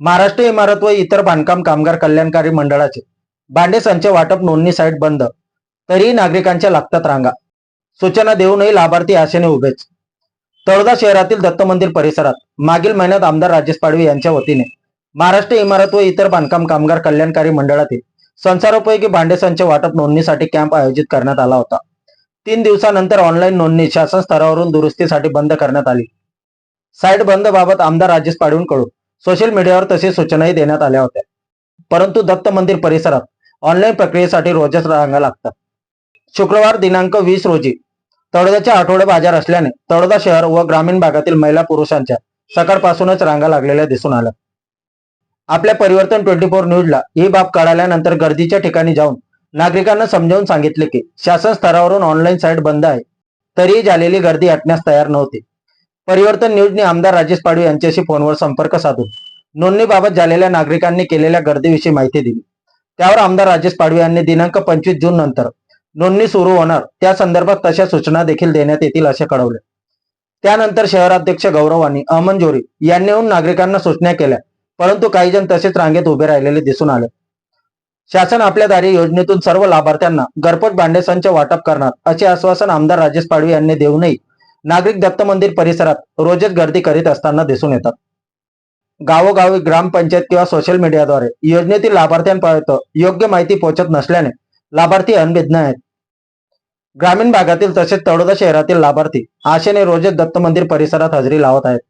महाराष्ट्र इमारत व इतर बांधकाम कामगार कल्याणकारी मंडळाचे भांडे संच वाटप नोंदणी साईट बंद. तरीही नागरिकांच्या लागतात रांगा. सूचना देऊनही लाभार्थी आशेने उभेच. तळोदा शहरातील दत्त मंदिर परिसरात मागील महिन्यात आमदार राजेश पाडवी यांच्या वतीने महाराष्ट्र इमारत व इतर बांधकाम कामगार कल्याणकारी मंडळातील संसारोपयोगी भांडे संच वाटप नोंदणीसाठी कॅम्प आयोजित करण्यात आला होता. तीन दिवसानंतर ऑनलाईन नोंदणी शासन स्तरावरून दुरुस्तीसाठी बंद करण्यात आली. साईट बंद बाबत आमदार राजेश पाडवींकडून सोशल मीडियावर तसे सूचनाही देण्यात आल्या होत्या. परंतु दत्त मंदिर परिसरात ऑनलाईन प्रक्रियेसाठी रोजच रांगा लागतात. शुक्रवार दिनांक वीस रोजी तळोदाच्या आठवडे बाजार असल्याने तळोदा शहर व ग्रामीण भागातील महिला पुरुषांच्या सकाळपासूनच रांगा लागलेल्या दिसून आल्या. आपल्या परिवर्तन ट्वेंटी फोर न्यूजला ही बाब कळाल्यानंतर गर्दीच्या ठिकाणी जाऊन नागरिकांना समजावून सांगितले की शासन स्तरावरून ऑनलाईन साईट बंद आहे. तरीही झालेली गर्दी हटण्यास तयार नव्हती. परिवर्तन न्यूजने आमदार राजेश पाडवी यांच्याशी फोनवर संपर्क साधून नोंदणीबाबत झालेल्या नागरिकांनी केलेल्या गर्दीविषयी माहिती दिली. त्यावर आमदार राजेश पाडवी यांनी दिनांक पंचवीस जून नंतर नोंदणी सुरू होणार त्या संदर्भात तशा सूचना देखील देण्यात येतील असे कळवले. त्यानंतर शहराध्यक्ष गौरव आणि अमन जोरी यांनी येऊन नागरिकांना सूचना केल्या परंतु काही जण तसेच रांगेत उभे राहिलेले दिसून आले. शासन आपल्या दारी योजनेतून सर्व लाभार्थ्यांना घरपोच भांडे संच वाटप करणार असे आश्वासन आमदार राजेश पाडवी यांनी देऊनही नागरिक दत्त मंदिर परिसरात रोजच गर्दी करीत असताना दिसून येतात. गावोगावी ग्रामपंचायत किंवा सोशल मीडियाद्वारे योजनेतील लाभार्थ्यांपर्यंत योग्य माहिती पोहोचत नसल्याने लाभार्थी अनभिज्ञ आहेत. ग्रामीण भागातील तसेच तळोदा शहरातील लाभार्थी आशेने रोजच दत्त मंदिर परिसरात हजेरी लावत आहेत.